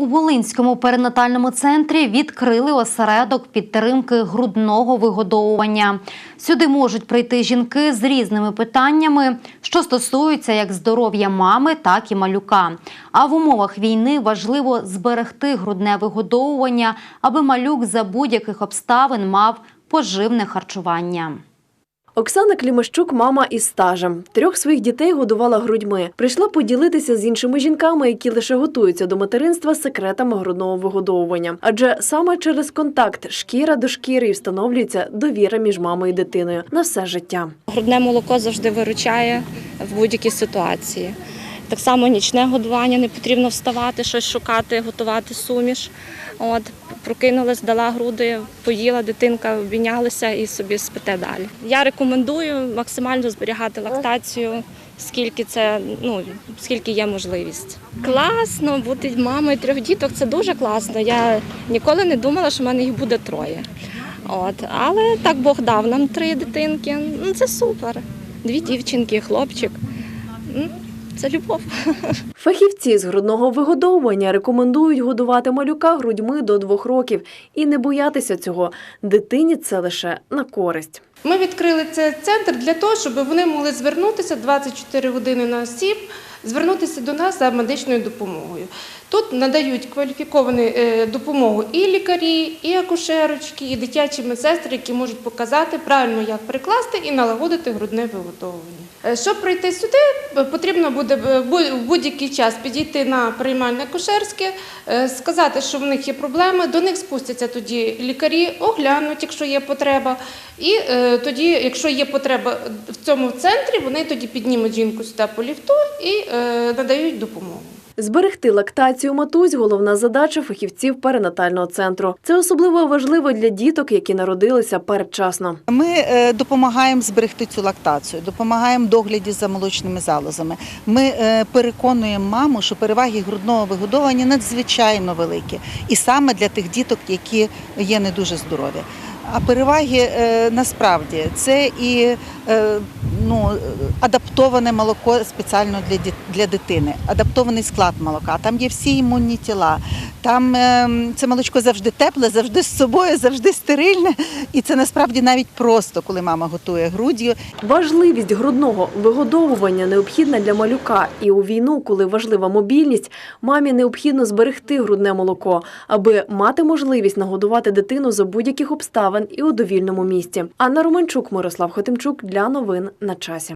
У Волинському перинатальному центрі відкрили осередок підтримки грудного вигодовування. Сюди можуть прийти жінки з різними питаннями, що стосуються як здоров'я мами, так і малюка. А в умовах війни важливо зберегти грудне вигодовування, аби малюк за будь-яких обставин мав поживне харчування. Оксана Клімащук – мама із стажем. Трьох своїх дітей годувала грудьми. Прийшла поділитися з іншими жінками, які лише готуються до материнства секретами грудного вигодовування. Адже саме через контакт шкіра до шкіри встановлюється довіра між мамою і дитиною на все життя. Грудне молоко завжди виручає в будь-якій ситуації. Так само нічне годування, не потрібно вставати, щось шукати, готувати суміш. От, прокинулась, дала груди, поїла, дитинка обійнялася і собі спите далі. Я рекомендую максимально зберігати лактацію, скільки це, ну, скільки є можливість. Класно бути мамою трьох діток, це дуже класно. Я ніколи не думала, що в мене їх буде троє. От, але так Бог дав нам три дитинки. Ну це супер. Дві дівчинки, хлопчик. Це любов. Фахівці з грудного вигодовування рекомендують годувати малюка грудьми до двох років і не боятися цього. Дитині це лише на користь. Ми відкрили цей центр для того, щоб вони могли звернутися 24 години на осіб, звернутися до нас за медичною допомогою. Тут надають кваліфіковану е, допомогу і лікарі, і акушерочки, і дитячі медсестри, які можуть показати правильно, як прикласти і налагодити грудне виготовлення. Е, Щоб прийти сюди, е, потрібно буде в будь-який час підійти на приймальне акушерське, е, сказати, що в них є проблеми. До них спустяться тоді лікарі, оглянуть, якщо є потреба. І тоді, якщо є потреба в цьому центрі, вони тоді піднімуть жінку сюди по ліфту і надають допомогу. Зберегти лактацію матусь – головна задача фахівців перинатального центру. Це особливо важливо для діток, які народилися передчасно. Ми е, допомагаємо зберегти цю лактацію, допомагаємо догляді за молочними залозами. Ми е, переконуємо маму, що переваги грудного вигодовування надзвичайно великі, і саме для тих діток, які є не дуже здорові. А переваги е, насправді це і е, ну, адаптоване молоко спеціально для, дитини, адаптований склад молока. Там є всі імунні тіла. Там е, це молочко завжди тепле, завжди з собою, завжди стерильне. І це насправді навіть просто, коли мама готує груддю. Важливість грудного вигодовування необхідна для малюка. І у війну, коли важлива мобільність, мамі необхідно зберегти грудне молоко, аби мати можливість нагодувати дитину за будь-яких обставин і у довільному місті. Анна Романчук, Мирослав Хотимчук для новин на часі.